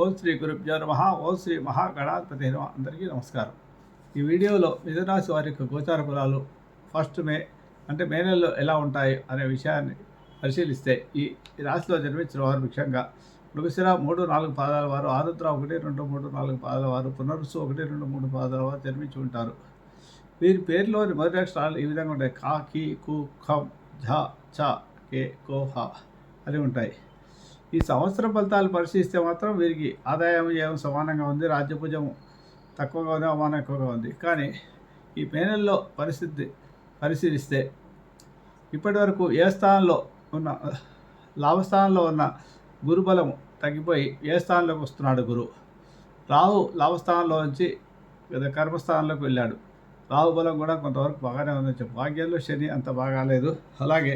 ఓం శ్రీ గురుభ్యో నమ. ఓం శ్రీ మహాగణాధిపతి నమ. అందరికీ నమస్కారం. ఈ వీడియోలో మిథునరాశి వారి యొక్క గోచార ఫలాలు ఫస్ట్ మే అంటే మే నెలలో ఎలా ఉంటాయి అనే విషయాన్ని పరిశీలిస్తే ఈ రాశిలో జన్మించిన వారు ముఖ్యంగా మృగశిర మూడు నాలుగు పాదాల వారు ఆరుద్ర ఒకటి రెండు మూడు నాలుగు పాదాల వారు పునరుసు ఒకటి రెండు మూడు పాదాల వారు జన్మించి ఉంటారు. వీరి పేరులోని మొదటి అక్షరాలు ఈ విధంగా ఉంటాయి. కా కీ కు ఖం ఝ చ కే కో హ అని ఉంటాయి. ఈ సంవత్సర ఫలితాలు పరిశీలిస్తే మాత్రం వీరికి ఆదాయం వ్యయం సమానంగా ఉంది. రాజ్యభుజం తక్కువగా ఉంది అవమానం ఎక్కువగా ఉంది. కానీ ఈ పేనెల్లో పరిస్థితి పరిశీలిస్తే ఇప్పటి వరకు ఏ స్థానంలో ఉన్న లాభస్థానంలో ఉన్న గురుబలం తగ్గిపోయి ఏ స్థానంలోకి వస్తున్నాడు గురు? రాహు లాభస్థానంలో నుంచి లేదా కర్మస్థానంలోకి వెళ్ళాడు. రాహు బలం కూడా కొంతవరకు బాగానే ఉందని చెప్పు. భాగ్యంలో శని అంత బాగాలేదు. అలాగే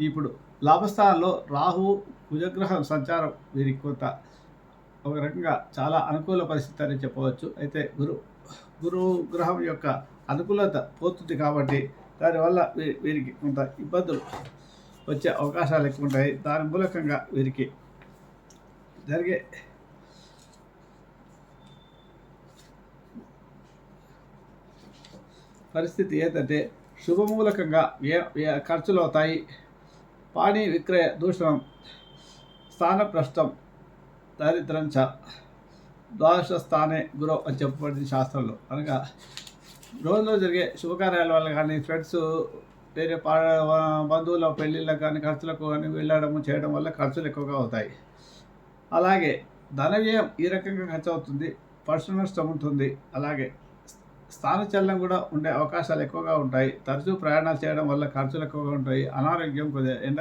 ఇప్పుడు లాభస్థానంలో రాహు కుజగ్రహం సంచారం వీరికి కొంత ఒక రకంగా చాలా అనుకూల పరిస్థితి అని చెప్పవచ్చు. అయితే గురు గురు గ్రహం యొక్క అనుకూలత పోతుంది కాబట్టి దానివల్ల వీ- వీరికి కొంత ఇబ్బందులు వచ్చే అవకాశాలు ఎక్కువ ఉంటాయి. దాని మూలకంగా వీరికి జరిగే పరిస్థితి ఏంటంటే శుభమూలకంగా ఏ ఏ ఖర్చులు అవుతాయి. పాణి విక్రయ దూషణం స్థానప్రష్టం దారిద్రం చ ద్వాదశ స్థానే గురు అని చెప్పబడింది శాస్త్రంలో. అనగా రోజులో జరిగే శుభకార్యాల వల్ల కానీ ఫ్రెండ్స్ వేరే పా బంధువుల పెళ్ళిళ్ళకు కానీ ఖర్చులకు కానీ వెళ్ళడము చేయడం వల్ల ఖర్చులు ఎక్కువగా అవుతాయి. అలాగే ధన వ్యయం ఈ రకంగా ఖర్చు అవుతుంది పర్సనల్ నష్టం ఉంటుంది. అలాగే స్థానచలనం కూడా ఉండే అవకాశాలు ఎక్కువగా ఉంటాయి. తరచూ ప్రయాణాలు చేయడం వల్ల ఖర్చులు ఎక్కువగా ఉంటాయి. అనారోగ్యం కొద్దిగా ఎండ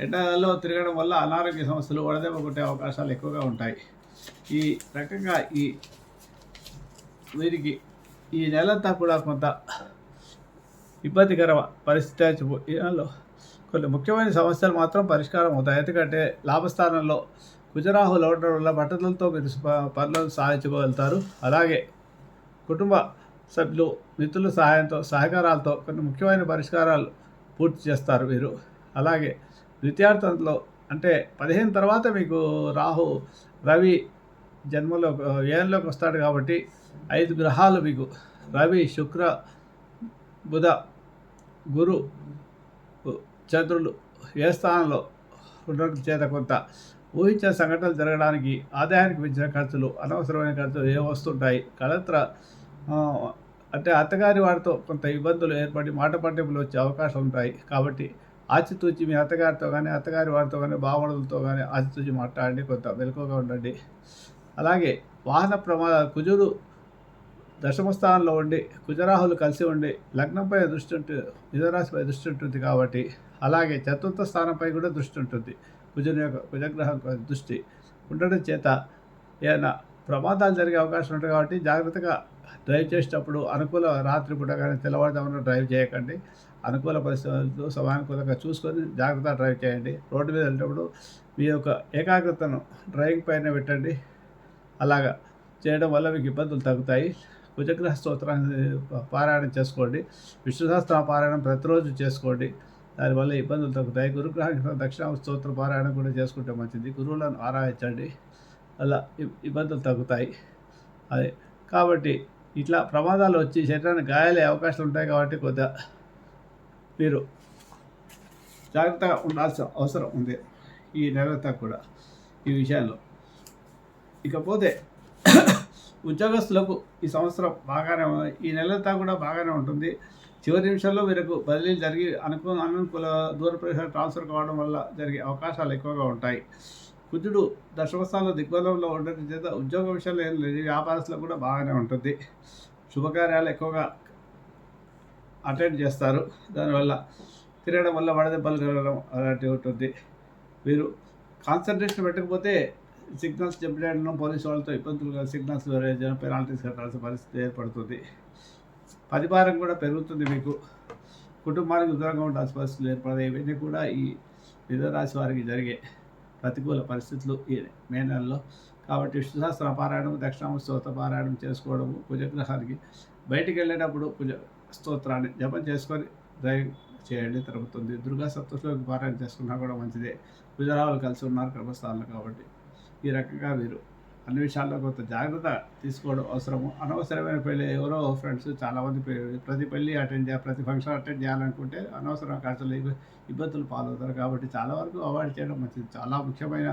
ఎండలో తిరగడం వల్ల అనారోగ్య సమస్యలు వడదెబ్బ కొట్టే అవకాశాలు ఎక్కువగా ఉంటాయి. ఈ రకంగా ఈ వీరికి ఈ నెలంతా కూడా కొంత ఇబ్బందికర పరిస్థితి కొన్ని ముఖ్యమైన సమస్యలు మాత్రం పరిష్కారం అవుతాయి. ఎందుకంటే లాభస్థానంలో కుజరాహులు ఉండడం వల్ల బట్టలతో మీరు పనులను సాధించుకోగలుగుతారు. అలాగే కుటుంబ సభ్యులు మిత్రుల సహాయంతో సహకారాలతో కొన్ని ముఖ్యమైన పరిష్కారాలు పూర్తి చేస్తారు మీరు అలాగే ద్వితీయార్థంలో అంటే పదిహేను తర్వాత మీకు రాహు రవి జన్మలో వ్యయంలోకి వస్తాడు కాబట్టి ఐదు గ్రహాలు మీకు. రవి శుక్ర బుధ గురు చంద్రులు ఏ స్థానంలో ఉండడం చేత కొంత ఊహించిన సంఘటనలు జరగడానికి ఆదాయానికి మించిన ఖర్చులు అనవసరమైన ఖర్చులు ఏ వస్తుంటాయి కలత్ర అంటే అత్తగారి వారితో కొంత ఇబ్బందులు ఏర్పడి మాట పట్టింపులు వచ్చే అవకాశం ఉంటాయి. కాబట్టి ఆచితూచి మీ అత్తగారితో కానీ అత్తగారి వారితో కానీ బావణులతో కానీ ఆచితూచి మాట్లాడండి కొంత మెలకువగా ఉండండి. అలాగే వాహన ప్రమాదాలు కుజుడు దశమ స్థానంలో ఉండి కుజరాహులు కలిసి ఉండి లగ్నంపై దృష్టి ఉంటుంది మిధరాశిపై దృష్టి ఉంటుంది కాబట్టి అలాగే చతుర్థ స్థానంపై కూడా దృష్టి ఉంటుంది. కుజుని యొక్క కుజగ్రహం దృష్టి ఉండడం చేత ఏదైనా ప్రమాదాలు జరిగే అవకాశం ఉంటుంది కాబట్టి జాగ్రత్తగా డ్రైవ్ చేసేటప్పుడు అనుకూల రాత్రి పూట కానీ తెల్లవారుజామున డ్రైవ్ చేయకండి. అనుకూల పరిస్థితులు సమానుకూలంగా చూసుకొని జాగ్రత్తగా డ్రైవ్ చేయండి. రోడ్డు మీద వెళ్ళేటప్పుడు మీ యొక్క ఏకాగ్రతను డ్రైవింగ్ పైన పెట్టండి. అలాగా చేయడం వల్ల మీకు ఇబ్బందులు తగ్గుతాయి. కుజగ్రహ స్తోత్రాన్ని పారాయణం చేసుకోండి. విష్ణు సహస్ర పారాయణం ప్రతిరోజు చేసుకోండి. దానివల్ల ఇబ్బందులు తగ్గుతాయి. గురుగ్రహానికి దక్షిణ స్తోత్ర పారాయణం కూడా చేసుకుంటే మంచిది. గురువులను ఆరాధించండి. అలా ఇబ్బందులు తగ్గుతాయి. అదే. కాబట్టి ఇట్లా ప్రమాదాలు వచ్చి శరీరానికి గాయాలే అవకాశాలు ఉంటాయి కాబట్టి కొద్దిగా మీరు జాగ్రత్తగా ఉండాల్సిన అవసరం ఉంది ఈ నెలంతా కూడా ఈ విషయాల్లో. ఇకపోతే ఉద్యోగస్తులకు ఈ సంవత్సరం బాగానే ఈ నెలంతా కూడా బాగానే ఉంటుంది. చివరి నిమిషంలో వీరికి బదిలీలు జరిగి అనుకూల అనుకూల దూర ప్రదేశాలు ట్రాన్స్ఫర్ కావడం వల్ల జరిగే అవకాశాలు ఎక్కువగా ఉంటాయి. కుజుడు దశమస్థానంలో దిగ్బంధంలో ఉండటం చేత ఉద్యోగ విషయాలు ఏం లేదు. వ్యాపారస్తులకు కూడా బాగానే ఉంటుంది. శుభకార్యాలు ఎక్కువగా అటెండ్ చేస్తారు. దానివల్ల తిరగడం వల్ల వడదెబ్బలు తిరగడం అలాంటివి ఉంటుంది. వీరు కాన్సన్ట్రేషన్ పెట్టకపోతే సిగ్నల్స్ జంప్ చేయడం పోలీసు వాళ్ళతో ఇబ్బందులు సిగ్నల్స్ పెనాల్టీస్ కట్టాల్సిన పరిస్థితి ఏర్పడుతుంది. పరిభారం కూడా పెరుగుతుంది మీకు. కుటుంబానికి దూరంగా ఉండాల్సిన పరిస్థితులు ఏర్పడతాయి. ఇవన్నీ కూడా ఈ మిథునరాశి వారికి జరిగే ప్రతికూల పరిస్థితులు ఈ మే నెలలో కాబట్టి విష్ణుశాస్త్ర పారాయణం దక్షిణామ స్తోత్ర పారాయణం చేసుకోవడము కుజగ్రహానికి బయటికి వెళ్ళేటప్పుడు కుజ స్తోత్రాన్ని జపం చేసుకొని డ్రైవ్ చేయండి తిరుగుతుంది దుర్గా సప్తశ్లోకి పారాయణ చేసుకున్నా కూడా మంచిదే. కుజరావులు కలిసి ఉన్నారు కర్మస్థానాలు కాబట్టి ఈ రకంగా మీరు అన్ని విషయాల్లో కొంత జాగ్రత్త తీసుకోవడం అవసరము. అనవసరమైన పెళ్ళి ఎవరో ఫ్రెండ్స్ చాలామంది ప్రతి పెళ్ళి అటెండ్ చేయాలి ప్రతి ఫంక్షన్ అటెండ్ చేయాలనుకుంటే అనవసరం ఖర్చులు ఇబ్బందులు పాలవుతారు. కాబట్టి చాలా వరకు అవాయిడ్ చేయడం మంచిది. చాలా ముఖ్యమైన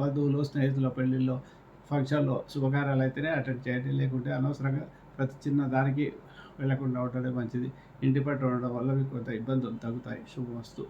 బంధువులు స్నేహితుల పెళ్ళిళ్ళు ఫంక్షన్లో శుభకార్యాలు అయితేనే అటెండ్ చేయండి. లేకుంటే అనవసరంగా ప్రతి చిన్న దానికి వెళ్ళకుండా ఉండడం మంచిది. ఇంటి పట్టు ఉండడం వల్ల మీకు కొంత ఇబ్బందులు తగ్గుతాయి. శుభవస్తు